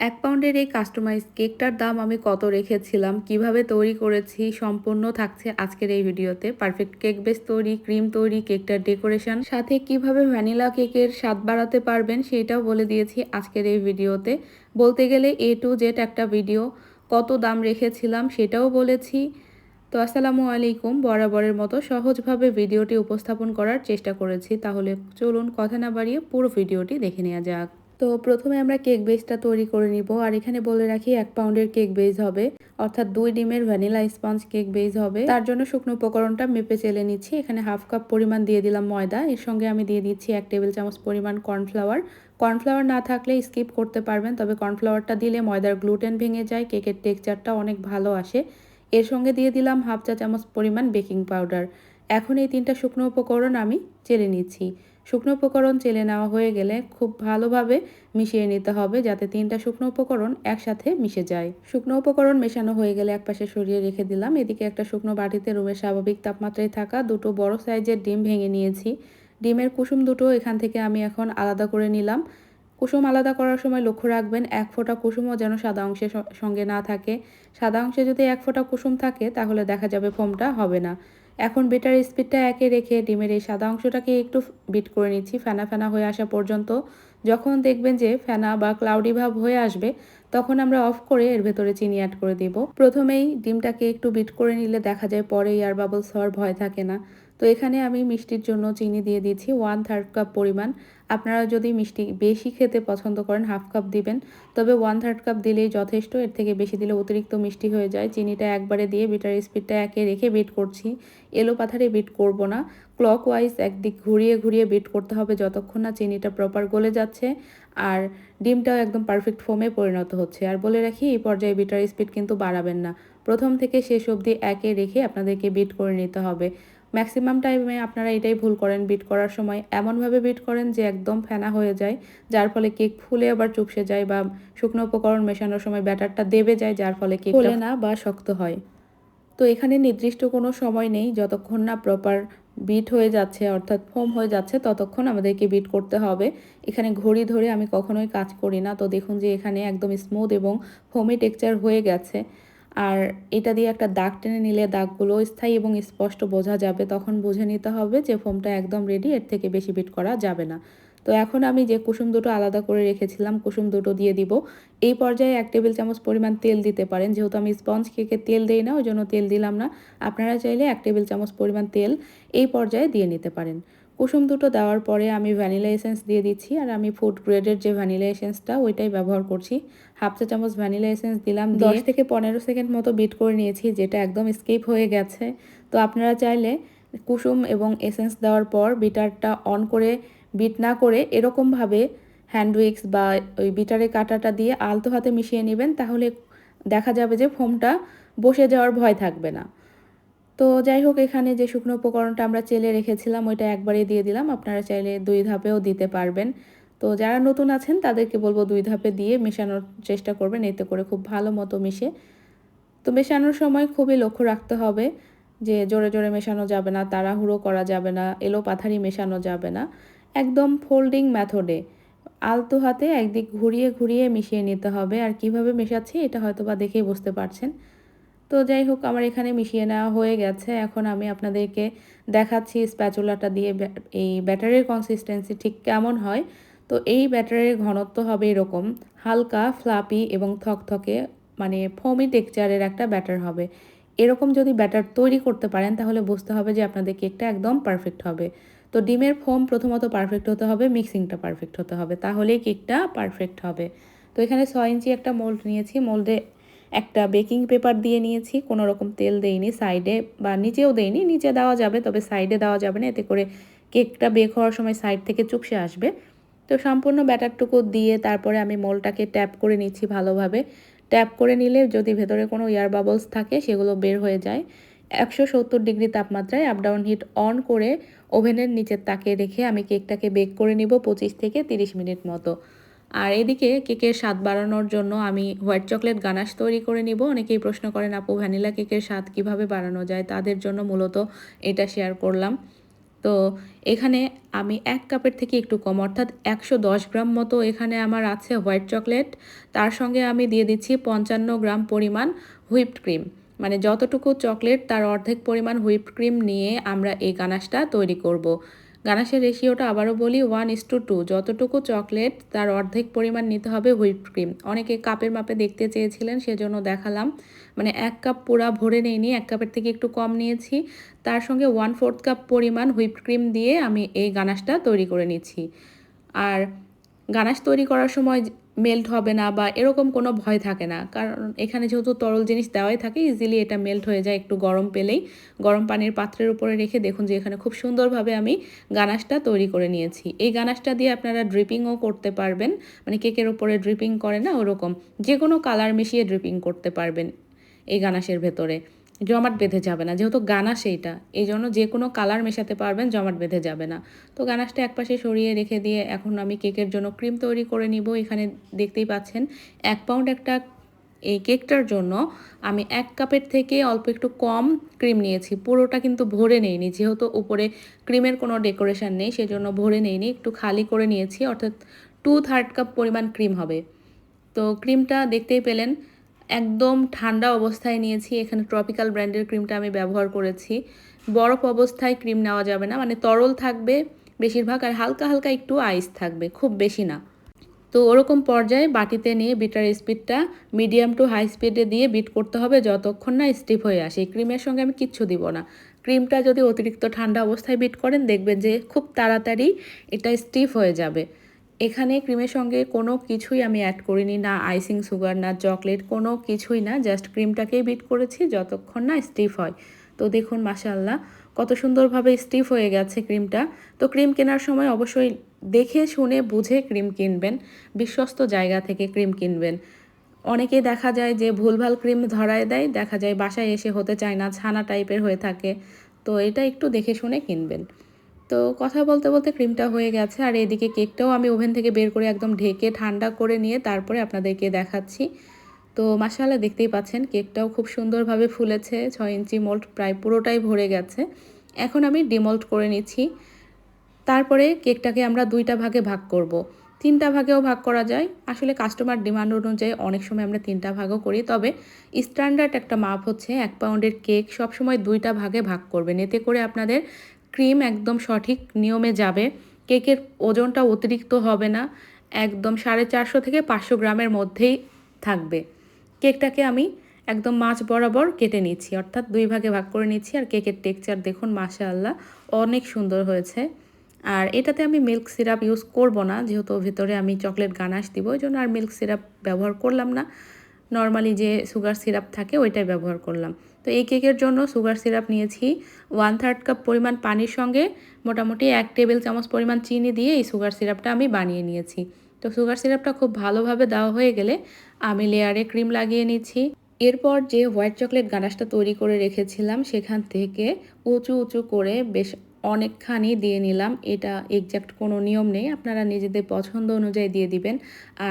এক পাউন্ডের এই কাস্টমাইজ কেকটার দাম আমি কত রেখেছিলাম, কীভাবে তৈরি করেছি, সম্পূর্ণ থাকছে আজকের এই ভিডিওতে। পারফেক্ট কেক বেস তৈরি ক্রিম তৈরি, কেকটার ডেকোরেশন সাথে কীভাবে ভ্যানিলা কেকের স্বাদ বাড়াতে পারবেন সেটাও বলে দিয়েছি আজকের এই ভিডিওতে। বলতে গেলে এ টু জেড একটা ভিডিও কত দাম রেখেছিলাম সেটাও বলেছি। তো আসসালামু আলাইকুম, বরাবরের মতো সহজভাবে ভিডিওটি উপস্থাপন করার চেষ্টা করেছি। তাহলে চলুন কথা না বাড়িয়ে পুরো ভিডিওটি দেখে নেওয়া যাক। তো প্রথমে আমরা কেক বেসটা তৈরি করে নিব আর এখানে বলে রাখি এক পাউন্ডের কেক বেস হবে। অর্থাৎ দুই ডিমের ভ্যানিলা স্পঞ্জ কেক বেস হবে। তার জন্য শুকনো উপকরণটা মেপে চেলে নিচ্ছি। এখানে হাফ কাপ পরিমাণ দিয়ে দিলাম ময়দা। এর সঙ্গে আমি দিয়ে দিচ্ছি এক টেবিল চামচ পরিমাণ কর্নফ্লাওয়ার। কর্নফ্লাওয়ার না থাকলে স্কিপ করতে পারবেন, তবে কর্নফ্লাওয়ারটা দিলে ময়দার গ্লুটেন ভেঙে যায়, কেকের টেক্সচারটা অনেক ভালো আসে। এর সঙ্গে দিয়ে দিলাম হাফ চা চামচ পরিমাণ বেকিং পাউডার। এখন এই তিনটা শুকনো উপকরণ আমি চেলে নিচ্ছি। শুকনো উপকরণ চেলে নেওয়া হয়ে গেলে খুব ভালোভাবে মিশিয়ে নিতে হবে যাতে তিনটা শুকনো উপকরণ একসাথে মিশে যায়। শুকনো উপকরণ মেশানো হয়ে গেলে একপাশে সরিয়ে রেখে দিলাম। এদিকে একটা শুকনো বাটিতে রুমের স্বাভাবিক তাপমাত্রায় থাকা দুটো বড় সাইজের ডিম ভেঙে নিয়েছি। ডিমের কুসুম দুটো এখান থেকে আমি এখন আলাদা করে নিলাম। কুসুম আলাদা করার সময় লক্ষ্য রাখবেন, এক ফোঁটা কুসুমও যেন সাদা অংশের সঙ্গে না থাকে। সাদা অংশে যদি এক ফোঁটা কুসুম থাকে, তাহলে দেখা যাবে ফোমটা হবে না। এখন বেটার স্পিডটা একে রেখে ডিমের এই সাদা অংশটাকে একটু বিট করে নিচ্ছি ফেনা ফেনা হয়ে আসা পর্যন্ত। যখন দেখবেন যে ফেনা বা ক্লাউডি ভাব হয়ে আসবে, তখন আমরা অফ করে এর ভেতরে চিনি অ্যাড করে দিব। প্রথমেই ডিমটাকে একটু বিট করে নিলে দেখা যায় পরে এয়ার বাবলস হওয়ার ভয় থাকে না। তো এখানে আমি মিষ্টির জন্য চিনি দিয়ে দিচ্ছি ওয়ান থার্ড কাপ পরিমাণ। আপনারা যদি মিষ্টি বেশি খেতে পছন্দ করেন হাফ কাপ দিবেন। তবে ওয়ান থার্ড কাপ দিলেই যথেষ্ট, এর থেকে বেশি দিলে অতিরিক্ত মিষ্টি হয়ে যায়। চিনিটা একবারে দিয়ে বিটার স্পিডটা একে রেখে বিট করছি। এলো পাথারে বিট করব না। ক্লক ওয়াইজ একদিক ঘুরিয়ে ঘুরিয়ে বিট করতে হবে যতক্ষণ না চিনিটা প্রপার গলে যাচ্ছে। আর ডিমটাও একদম পারফেক্ট ফোমে পরিণত হচ্ছে। আর বলে রাখি, এই পর্যায়ে বিটার স্পিড কিন্তু বাড়াবেন না। প্রথম থেকে শেষ অবধি একে রেখে আপনাদেরকে বিট করে নিতে হবে। ম্যাক্সিমাম টাইমে আপনারা এটাই ভুল করেন। বিট করার সময় এমনভাবে বিট করেন যে একদম ফেনা হয়ে যায় যার ফলে কেক ফুলে আবার চুপসে যায় বা শুকনো উপকরণ মেশানোর সময় ব্যাটারটা দেবে যায় যার ফলে কেক ফুলে না বা শক্ত হয়। তো এখানে নির্দিষ্ট কোনো সময় নেই যতক্ষণ না প্রপার বিট হয়ে যাচ্ছে অর্থাৎ ফোম হয়ে যাচ্ছে ততক্ষণ আমাদেরকে বিট করতে হবে। এখানে ঘড়ি ধরে আমি কখনোই কাজ করি না। তো দেখুন যে এখানে একদম স্মুথ এবং ফোমি টেক্সচার হয়ে গেছে। আর এটা দিয়ে একটা দাগ টেনে নিলে দাগগুলো স্থায়ী এবং স্পষ্ট বোঝা যাবে, তখন বুঝে নিতে হবে যে ফোমটা একদম রেডি এর থেকে বেশি বিট করা যাবে না। তো এখন আমি যে কুসুম দুটো আলাদা করে রেখেছিলাম, কুসুম দুটো দিয়ে দিব। এই পর্যায়ে এক টেবিল চামচ পরিমাণ তেল দিতে পারেন, যেহেতু আমি স্পঞ্জ কেকে তেল দিই না, ওই জন্য তেল দিলাম না। আপনারা চাইলে এক টেবিল চামচ পরিমাণ তেল এই পর্যায়ে দিয়ে নিতে পারেন। কুসুম দুটো দেওয়ার পরে আমি ভ্যানিলা এসেন্স দিয়ে দিচ্ছি আর আমি ফুড গ্রেডের যে ভ্যানিলা এসেন্সটা ওইটাই ব্যবহার করছি। হাফ চা চামচ ভ্যানিলা এসেন্স দিলাম দশ থেকে পনেরো সেকেন্ড মতো বিট করে নিয়েছি যেটা একদম স্কিপ হয়ে গেছে। তো আপনারা চাইলে কুসুম এবং এসেন্স দেওয়ার পর বিটারটা অন করে বিট না করে এরকমভাবে হ্যান্ড উইক্স বা ওই বিটারের কাটাটা দিয়ে আলতো হাতে মিশিয়ে নেবেন তাহলে দেখা যাবে যে ফোমটা বসে যাওয়ার ভয় থাকবে না। তো যাই হোক, এখানে যে শুকনো উপকরণটা আমরা চেলে রেখেছিলাম, ওইটা একবারে দিয়ে দিলাম। আপনারা চাইলে দুই ধাপেও দিতে পারবেন। তো যারা নতুন আছেন, তাদেরকে বলব দুই ধাপে দিয়ে মেশানোর চেষ্টা করবেন, এতে করে খুব ভালো মতো মিশে। তো মেশানোর সময় খুবই লক্ষ্য রাখতে হবে যে জোরে জোরে মেশানো যাবে না, তাড়াহুড়ো করা যাবে না এলো পাথারি মেশানো যাবে না। একদম ফোল্ডিং মেথডে আলতো হাতে একদিক ঘুরিয়ে ঘুরিয়ে মিশিয়ে নিতে হবে। আর কীভাবে মেশাচ্ছি, এটা হয়তো বা দেখেই বুঝতে পারছেন। তো যাই হোক, আমার এখানে মিশিয়ে নেওয়া হয়ে গেছে। এখন আমি আপনাদেরকে দেখাচ্ছি স্প্যাচুলাটা দিয়ে এই ব্যাটারের কনসিস্টেন্সি ঠিক কেমন হয়। তো এই ব্যাটারের ঘনত্ব হবে এরকম, হালকা ফ্লাপি এবং থকথকে মানে ফোমি টেক্সচারের একটা ব্যাটার হবে। এরকম যদি ব্যাটার তৈরি করতে পারেন, তাহলে বুঝতে হবে যে আপনাদের কেকটা একদম পারফেক্ট হবে। তো ডিমের ফোম প্রথমত পারফেক্ট হতে হবে মিক্সিংটা পারফেক্ট হতে হবে, তাহলেই কেকটা পারফেক্ট হবে। তো এখানে ছয় ইঞ্চি একটা মোল্ড নিয়েছি মোল্ডে একটা বেকিং পেপার দিয়ে নিয়েছি, কোনো রকম তেল দেইনি, সাইডে বা নিচেও দেইনি, নিচে দেওয়া যাবে, তবে সাইডে দেওয়া যাবে না, এতে করে কেকটা বেক হওয়ার সময় সাইড থেকে চুপসে আসবে। তো সম্পূর্ণ ব্যাটারটুকু দিয়ে তারপরে আমি মোলটাকে ট্যাপ করে নিচ্ছি ভালোভাবে। ট্যাপ করে নিলে যদি ভেতরে কোনো এয়ার বাবলস থাকে, সেগুলো বের হয়ে যায়। একশো সত্তর ডিগ্রি তাপমাত্রায় আপডাউন হিট অন করে ওভেনের নিচের তাকে রেখে আমি কেকটাকে বেক করে নিব পঁচিশ থেকে তিরিশ মিনিট মতো। আর এদিকে কেকের স্বাদ বাড়ানোর জন্য আমি হোয়াইট চকলেট গানাশ তৈরি করে নিব। অনেকেই প্রশ্ন করেন, আপু, ভ্যানিলা কেকের স্বাদ কীভাবে বাড়ানো যায়? তাদের জন্য মূলত এটা শেয়ার করলাম। তো এখানে আমি এক কাপের থেকে একটু কম, অর্থাৎ একশো দশ গ্রাম মতো এখানে আমার আছে হোয়াইট চকলেট। তার সঙ্গে আমি দিয়ে দিচ্ছি পঞ্চান্ন গ্রাম পরিমাণ হুইপড ক্রিম। মানে যতটুকু চকলেট, তার অর্ধেক পরিমাণ হুইপড ক্রিম নিয়ে আমরা এই গানাশটা তৈরি করব। গানাশের রেশিওটা আবারও বলি one is to two two chocolate তার অর্ধেক পরিমাণ নিতে হবে হুইপ ক্রিম অনেকে কাপের মাপে দেখতে চেয়েছিলেন, সেজন্য দেখালাম। মানে এক কাপ পুরা ভরে নিইনি, এক কাপের থেকে একটু কম নিয়েছি। তার সঙ্গে ওয়ান ফোর্থ কাপ পরিমাণ হুইপ ক্রিম দিয়ে আমি এই গানাশটা তৈরি করে নিচ্ছি। আর গানাশ তৈরি করার সময় মেল্ট হবে না বা এরকম কোনো ভয় থাকে না। কারণ এখানে যেহেতু তরল জিনিস দেওয়াই থাকে ইজিলি এটা মেল্ট হয়ে যায় একটু গরম পেলেই। গরম পানির পাত্রের উপরে রেখে দেখুন যে এখানে খুব সুন্দরভাবে আমি গানাশটা তৈরি করে নিয়েছি। এই গানাশটা দিয়ে আপনারা ড্রিপিংও করতে পারবেন মানে কেকের উপরে ড্রিপিং করে না, ওরকম। যে কোনো কালার মিশিয়ে ড্রিপিং করতে পারবেন এই গানাশের ভেতরে। জমাট বেঁধে যাবে না। যেহেতু গানাশ এইটা এই জন্য যে কোনো কালার মেশাতে পারবেন, জমাট বেঁধে যাবে না। তো গানাশটা একপাশে সরিয়ে রেখে দিয়ে এখন আমি কেকের জন্য ক্রিম তৈরি করে নিব। এখানে দেখতেই পাচ্ছেন, এক পাউন্ড একটা এই কেকটার জন্য আমি এক কাপের থেকে অল্প একটু কম ক্রিম নিয়েছি। পুরোটা কিন্তু ভরে নেইনি, যেহেতু উপরে ক্রিমের কোনো ডেকোরেশন নেই, সেজন্য ভরে নেইনি। একটু খালি করে নিয়েছি, অর্থাৎ টু থার্ড কাপ পরিমাণ ক্রিম হবে। তো ক্রিমটা দেখতেই পেলেন একদম ঠান্ডা অবস্থায় নিয়েছি। এখানে ট্রপিক্যাল ব্র্যান্ডের ক্রিমটা আমি ব্যবহার করেছি। বরফ অবস্থায় ক্রিম নেওয়া যাবে না। মানে তরল থাকবে বেশিরভাগ আর হালকা হালকা একটু আইস থাকবে, খুব বেশি না। তো ওরকম পর্যায়ে বাটিতে নিয়ে বিটার স্পিডটা মিডিয়াম টু হাই স্পিডে দিয়ে বিট করতে হবে। যতক্ষণ না স্টিফ হয়ে আসে। ক্রিমের সঙ্গে আমি কিচ্ছু দিব না। ক্রিমটা যদি অতিরিক্ত ঠান্ডা অবস্থায় বিট করেন, দেখবেন যে খুব তাড়াতাড়ি এটা স্টিফ হয়ে যাবে। এখানে ক্রিমের সঙ্গে কোনো কিছুই আমি অ্যাড করিনি, না আইসিং সুগার না চকলেট কোনো কিছুই না জাস্ট ক্রিমটাকেই বিট করেছি যতক্ষণ না স্টিফ হয়। তো দেখুন মাসাল্লাহ কত সুন্দরভাবে স্টিফ হয়ে গেছে ক্রিমটা তো ক্রিম কেনার সময় অবশ্যই দেখে, শুনে, বুঝে ক্রিম কিনবেন, বিশ্বস্ত জায়গা থেকে ক্রিম কিনবেন। অনেকেই দেখা যায় যে ভুলভাল ক্রিম ধরায় দেয়, দেখা যায় বাসায় এসে হতে চায় না, ছানা টাইপের হয়ে থাকে। তো এটা একটু দেখে, শুনে কিনবেন। তো কথা বলতে বলতে ক্রিমটা হয়ে গেছে আর এদিকে কেকটাও আমি ওভেন থেকে বের করে একদম ঢেকে ঠান্ডা করে নিয়ে তারপরে আপনাদেরকে দেখাচ্ছি। তো মাসালা দেখতেই পাচ্ছেন কেকটাও খুব সুন্দরভাবে ফুলেছে, ছয় ইঞ্চি মোল্ড প্রায় পুরোটাই ভরে গেছে। এখন আমি ডিমোল্ড করে নিচ্ছি। তারপরে কেকটাকে আমরা দুইটা ভাগে ভাগ করব। তিনটা ভাগেও ভাগ করা যায়। আসলে কাস্টমার ডিমান্ড অনুযায়ী অনেক সময় আমরা তিনটা ভাগও করি, তবে স্ট্যান্ডার্ড একটা মাপ হচ্ছে এক পাউন্ডের কেক সবসময় দুইটা ভাগে ভাগ করবেন। এতে করে আপনাদের ক্রিম একদম সঠিক নিয়মে যাবে। কেকের ওজনটা অতিরিক্ত হবে না, একদম সাড়ে চারশো থেকে পাঁচশো গ্রামের মধ্যেই থাকবে। কেকটাকে আমি একদম মাছ বরাবর কেটে নিচ্ছি, অর্থাৎ দুই ভাগে ভাগ করে নিচ্ছি, আর কেকের টেক্সচার দেখুন মাশা আল্লাহ অনেক সুন্দর হয়েছে। আর এটাতে আমি মিল্ক সিরাপ ইউজ করব না, যেহেতু ভেতরে আমি চকলেট গানাশ দিব, ওই জন্য আর মিল্ক সিরাপ ব্যবহার করলাম না। নর্মালি যে সুগার সিরাপ থাকে, ওইটাই ব্যবহার করলাম। তো এই কেকের জন্য সুগার সিরাপ নিয়েছি। ওয়ান থার্ড কাপ পরিমাণ পানির সঙ্গে মোটামুটি এক টেবিল চামচ পরিমাণ চিনি দিয়ে এই সুগার সিরাপটা আমি বানিয়ে নিয়েছি। তো সুগার সিরাপটা খুব ভালোভাবে দেওয়া হয়ে গেলে আমি লেয়ারে ক্রিম লাগিয়ে নিচ্ছি। এরপর যে হোয়াইট চকলেট গানাশটা তৈরি করে রেখেছিলাম সেখান থেকে উঁচু উঁচু করে বেশ অনেকখানি দিয়ে নিলাম। এটা এক্স্যাক্ট কোনো নিয়ম নেই। আপনারা নিজেদের পছন্দ অনুযায়ী দিয়ে দিবেন।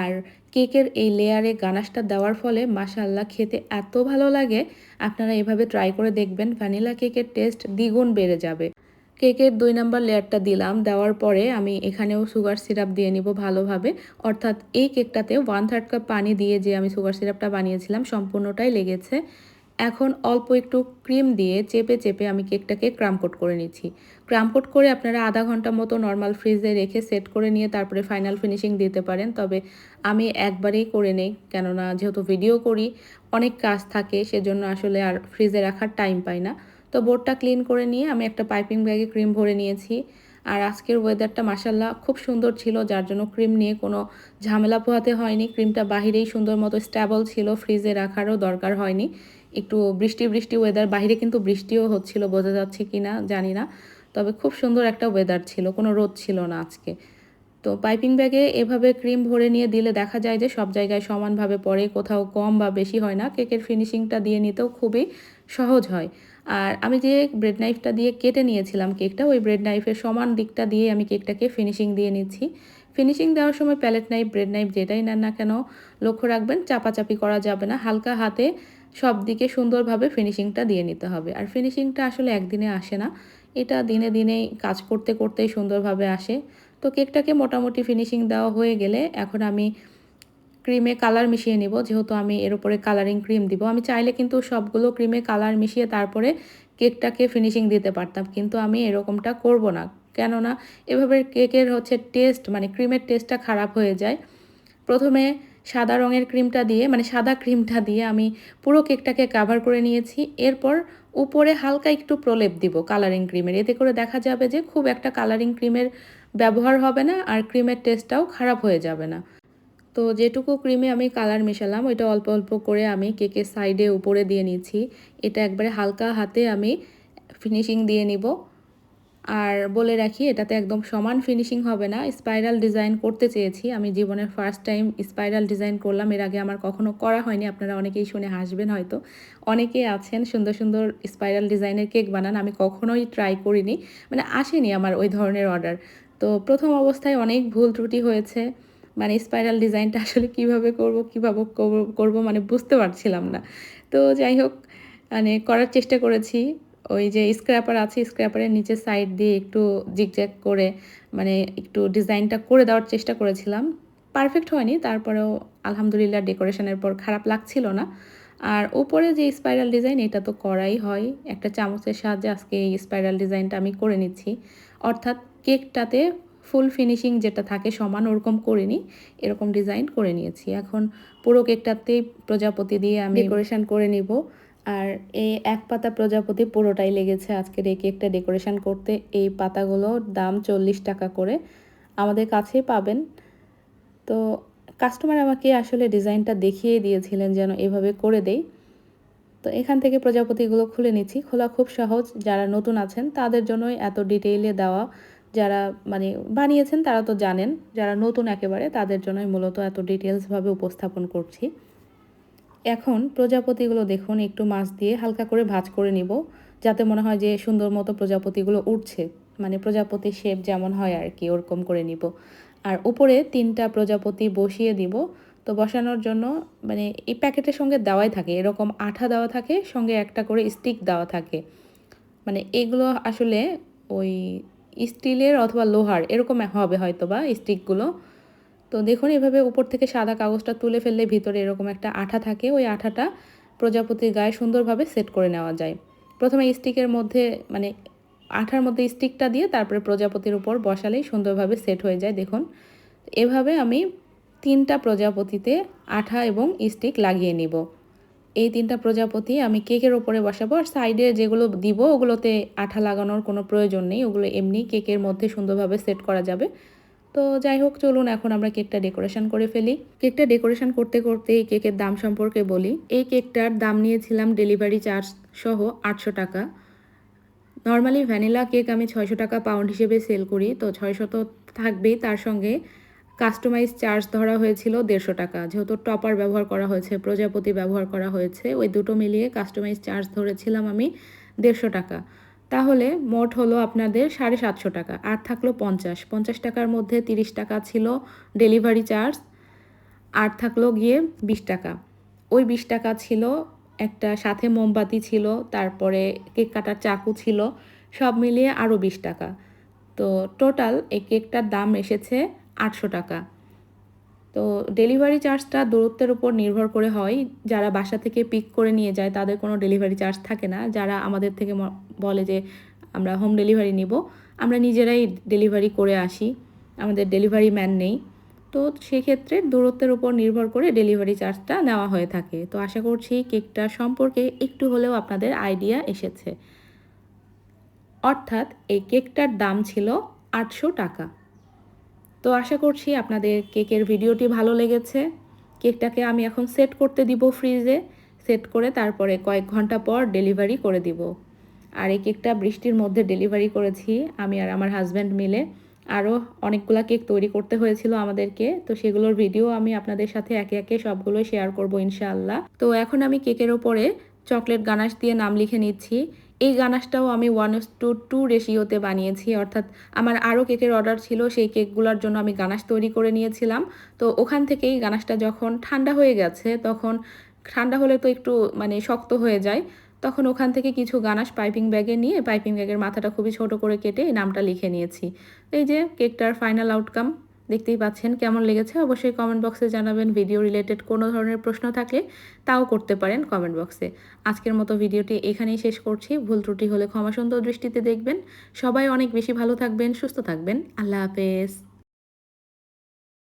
আর কেকের এই লেয়ারে গানাশটা দেওয়ার ফলে মাসাল্লাহ খেতে এত ভালো লাগে। আপনারা এভাবে ট্রাই করে দেখবেন ভ্যানিলা কেকের টেস্ট দ্বিগুণ বেড়ে যাবে। কেকের দুই নাম্বার লেয়ারটা দিলাম, দেওয়ার পরে আমি এখানেও সুগার সিরাপ দিয়ে নিব ভালোভাবে। অর্থাৎ এই কেকটাতে ওয়ান থার্ড কাপ পানি দিয়ে যে আমি সুগার সিরাপটা বানিয়েছিলাম, সম্পূর্ণটাই লেগেছে। এখন অল্প একটু ক্রিম দিয়ে চেপে চেপে আমি কেকটাকে ক্রামকোট করে নিচ্ছি। ক্রামকোট করে আপনারা আধা ঘণ্টা মতো নর্মাল ফ্রিজে রেখে সেট করে নিয়ে তারপরে ফাইনাল ফিনিশিং দিতে পারেন। তবে আমি একবারেই করে নেই, কেননা যেহেতু ভিডিও করি, অনেক কাজ থাকে, সেজন্য আসলে আর ফ্রিজে রাখার টাইম পাই না। তো বোর্ডটা ক্লিন করে নিয়ে আমি একটা পাইপিং ব্যাগে ক্রিম ভরে নিয়েছি। আর আজকের ওয়েদারটা মাসাল্লাহ খুব সুন্দর ছিল, যার জন্য ক্রিম নিয়ে কোনো ঝামেলা পোহাতে হয়নি। ক্রিমটা বাহিরেই সুন্দর মতো স্ট্যাবল ছিল ফ্রিজে রাখারও দরকার হয়নি। একটু বৃষ্টি বৃষ্টি ওয়েদার বাইরে কিন্তু বৃষ্টিও হচ্ছিল, বোঝা যাচ্ছে কি না জানি না। তবে খুব সুন্দর একটা ওয়েদার ছিল, কোনো রোদ ছিল না আজকে। তো পাইপিং ব্যাগে এভাবে ক্রিম ভরে নিয়ে দিলে দেখা যায় যে সব জায়গায় সমানভাবে পড়ে, কোথাও কম বা বেশি হয় না। কেকের ফিনিশিংটা দিয়ে নিতেও খুবই সহজ হয়। আর আমি যে ব্রেড নাইফটা দিয়ে কেটে নিয়েছিলাম কেকটা, ওই ব্রেড নাইফের সমান দিকটা দিয়ে আমি কেকটাকে ফিনিশিং দিয়ে নিচ্ছি। ফিনিশিং দেওয়ার সময় প্যালেট নাইফ ব্রেড নাইফ যেটাই নেন না কেন, লক্ষ্য রাখবেন চাপাচাপি করা যাবে না। হালকা হাতে সব দিকে সুন্দরভাবে ফিনিশিংটা দিয়ে নিতে হবে। আর ফিনিশিংটা আসলে একদিনে আসে না। এটা দিনে দিনেই কাজ করতে করতেই সুন্দরভাবে আসে। তো কেকটাকে মোটামুটি ফিনিশিং দেওয়া হয়ে গেলে এখন আমি ক্রিমে কালার মিশিয়ে নিব। যেহেতু আমি এর উপরে কালারিং ক্রিম দিব, আমি চাইলে কিন্তু সবগুলো ক্রিমে কালার মিশিয়ে তারপরে কেকটাকে ফিনিশিং দিতে পারতাম, কিন্তু আমি এরকমটা করব না। কেননা এভাবে কেকের হচ্ছে টেস্ট মানে ক্রিমের টেস্টটা খারাপ হয়ে যায়। প্রথমে সাদা রঙের ক্রিমটা দিয়ে মানে সাদা ক্রিমটা দিয়ে আমি পুরো কেকটাকে কাভার করে নিয়েছি। এরপর উপরে হালকা একটু প্রলেপ দিব কালারিং ক্রিমের এতে করে দেখা যাবে যে খুব একটা কালারিং ক্রিমের ব্যবহার হবে না আর ক্রিমের টেস্টটাও খারাপ হয়ে যাবে না। তো যেটুকু ক্রিমে আমি কালার মেশালাম, ওইটা অল্প অল্প করে আমি কেকের সাইডে উপরে দিয়ে নিচ্ছি। এটা একবারে হালকা হাতে আমি ফিনিশিং দিয়ে নিব। আর বলে রাখি, এটাতে একদম সমান ফিনিশিং হবে না। স্পাইরাল ডিজাইন করতে চেয়েছি। আমি জীবনের ফার্স্ট টাইম স্পাইরাল ডিজাইন করলাম। এর আগে আমার কখনো করা হয়নি। আপনারা অনেকেই শুনে হাসবেন হয়তো। অনেকেই আছেন সুন্দর সুন্দর স্পাইরাল ডিজাইনের কেক বানান। আমি কখনোই ট্রাই করিনি। মানে আসেনি আমার ওই ধরনের অর্ডার তো প্রথম অবস্থায় অনেক ভুল ত্রুটি হয়েছে। মানে স্পাইরাল ডিজাইনটা আসলে কীভাবে করব কীভাবে করব মানে বুঝতে পারছিলাম না। তো যাই হোক মানে করার চেষ্টা করেছি। ওই যে স্ক্র্যাপার আছে স্ক্র্যাপারের নিচে সাইড দিয়ে একটু জিগজ্যাগ করে মানে একটু ডিজাইনটা করে দেওয়ার চেষ্টা করেছিলাম। পারফেক্ট হয়নি, তারপরেও আলহামদুলিল্লাহ ডেকোরেশনের পর খারাপ লাগছিল না। আর উপরে যে স্পাইরাল ডিজাইন এটা তো করাই হয়। একটা চামচের সাহায্যে আজকে এই স্পাইরাল ডিজাইনটা আমি করে নিচ্ছি। অর্থাৎ কেকটাতে ফুল ফিনিশিং যেটা থাকে সমান, ওরকম করিনি, এরকম ডিজাইন করে নিয়েছি। এখন পুরো কেকটাতেই প্রজাপতি দিয়ে আমি ডেকোরেশন করে নিব। আর এই এক পাতা প্রজাপতি পুরোটাই লেগেছে আজকের এই কেকটা ডেকোরেশন করতে। এই পাতাগুলোর দাম চল্লিশ টাকা করে। আমাদের কাছেই পাবেন। তো কাস্টমার আমাকে আসলে ডিজাইনটা দেখিয়ে দিয়েছিলেন যেন এভাবে করে দেই। তো এখান থেকে প্রজাপতিগুলো খুলে নিচ্ছি। খোলা খুব সহজ। যারা নতুন আছেন, তাদের জন্যই এত ডিটেইলে দেওয়া। যারা মানে বানিয়েছেন, তারা তো জানেন। যারা নতুন একেবারে, তাদের জন্যই মূলত এত ডিটেলসভাবে উপস্থাপন করছি। এখন প্রজাপতিগুলো দেখুন, একটু মাছ দিয়ে হালকা করে ভাজ করে নিব, যাতে মনে হয় যে সুন্দর মতো প্রজাপতিগুলো উঠছে মানে প্রজাপতি শেপ যেমন হয় আর কি, ওরকম করে নিব। আর উপরে তিনটা প্রজাপতি বসিয়ে দিব। তো বসানোর জন্য মানে এই প্যাকেটের সঙ্গে দেওয়াই থাকে, এরকম আঠা দেওয়া থাকে, সঙ্গে একটা করে স্টিক দেওয়া থাকে। মানে এগুলো আসলে ওই স্টিলের অথবা লোহার, এরকম হবে হয়তো বা স্টিকগুলো তো দেখুন, এভাবে উপর থেকে সাদা কাগজটা তুলে ফেললে ভিতরে এরকম একটা আঠা থাকে। ওই আঠাটা প্রজাপতির গায়ে সুন্দরভাবে সেট করে নেওয়া যায়। প্রথমে স্টিকের মধ্যে মানে আঠার মধ্যে স্টিকটা দিয়ে তারপরে প্রজাপতির উপর বসালেই সুন্দরভাবে সেট হয়ে যায়। দেখুন, এভাবে আমি তিনটা প্রজাপতিতে আঠা এবং স্টিক লাগিয়ে নিব। এই তিনটা প্রজাপতি আমি কেকের ওপরে বসাবো আর সাইডে যেগুলো দিব, ওগুলোতে আঠা লাগানোর কোনো প্রয়োজন নেই। ওগুলো এমনি কেকের মধ্যে সুন্দরভাবে সেট করা যাবে। তো যাই হোক, চলুন এখন আমরা কেকটা ডেকোরেশন করে ফেলি। কেকটা ডেকোরেশন করতে করতে এই কেকের দাম সম্পর্কে বলি। এই কেকটার দাম নিয়েছিলাম ডেলিভারি চার্জ সহ আটশো টাকা। নর্মালি ভ্যানিলা কেক আমি ছয়শো টাকা পাউন্ড হিসেবে সেল করি, তো ছয়শো তো থাকবেই। তার সঙ্গে কাস্টমাইজ চার্জ ধরা হয়েছিল দেড়শো টাকা। যেহেতু টপার ব্যবহার করা হয়েছে, প্রজাপতি ব্যবহার করা হয়েছে, ওই দুটো মিলিয়ে কাস্টমাইজ চার্জ ধরেছিলাম আমি দেড়শো টাকা। তাহলে মোট হলো আপনাদের সাড়ে সাতশো টাকা, আর থাকল পঞ্চাশ। পঞ্চাশ টাকার মধ্যে তিরিশ টাকা ছিল ডেলিভারি চার্জ, আর থাকল গিয়ে বিশ টাকা। ওই বিশ টাকা ছিল, একটা সাথে মোমবাতি ছিল, তারপরে কেক কাটার চাকু ছিল, সব মিলিয়ে আরও বিশ টাকা। তো টোটাল এই কেকটার দাম এসেছে আটশো টাকা। তো ডেলিভারি চার্জটা দূরত্বের উপর নির্ভর করে হয়। যারা বাসা থেকে পিক করে নিয়ে যায়, তাদের কোনো ডেলিভারি চার্জ থাকে না। যারা আমাদের থেকে বলে যে, আমরা হোম ডেলিভারি নিব। আমরা নিজেরাই ডেলিভারি করে আসি। আমাদের ডেলিভারি ম্যান নেই। তো সেক্ষেত্রে দূরত্বের উপর নির্ভর করে ডেলিভারি চার্জটা নেওয়া হয়ে থাকে। তো আশা করছি কেকটা সম্পর্কে একটু হলেও আপনাদের আইডিয়া এসেছে। অর্থাৎ এই কেকটার দাম ছিল আটশো টাকা। তো আশা করছি আপনাদের কেকের ভিডিওটি ভালো লেগেছে। কেকটাকে আমি এখন সেট করতে দিব ফ্রিজে, সেট করে তারপরে কয়েক ঘণ্টা পর ডেলিভারি করে দিব। আর এই কেকটা বৃষ্টির মধ্যে ডেলিভারি করেছি আমি আর আমার হাজব্যান্ড মিলে। আরও অনেকগুলো কেক তৈরি করতে হয়েছিল আমাদেরকে, তো সেগুলোর ভিডিও আমি আপনাদের সাথে একে একে সবগুলোই শেয়ার করব ইনশাআল্লাহ। তো এখন আমি কেকের ওপরে চকলেট গানাশ দিয়ে নাম লিখে নিচ্ছি। এই গানাশটাও আমি ওয়ান টু টু রেশিওতে বানিয়েছি। অর্থাৎ আমার আরও কেকের অর্ডার ছিল, সেই কেকগুলোর জন্য আমি গানাশ তৈরি করে নিয়েছিলাম। তো ওখান থেকেই গানাশটা যখন ঠান্ডা হয়ে গেছে, তখন ঠান্ডা হলে তো একটু মানে শক্ত হয়ে যায়, তখন ওখান থেকে কিছু গানাশ পাইপিং ব্যাগে নিয়ে, পাইপিং ব্যাগের মাথাটা খুবই ছোট করে কেটে নামটা লিখে নিয়েছি। এই যে কেকটার ফাইনাল আউটকাম দেখতেই পাচ্ছেন কেমন লেগেছে। অবশ্যই কমেন্ট বক্সে জানাবেন ভিডিও রিলেটেড কোনো ধরনের প্রশ্ন থাকলে তাও করতে পারেন কমেন্ট বক্সে আজকের মতো ভিডিওটি এখানেই শেষ করছি। ভুল ত্রুটি হলে ক্ষমা সুন্দর দৃষ্টিতে দেখবেন। সবাই অনেক বেশি ভালো থাকবেন, সুস্থ থাকবেন। আল্লাহ হাফেজ।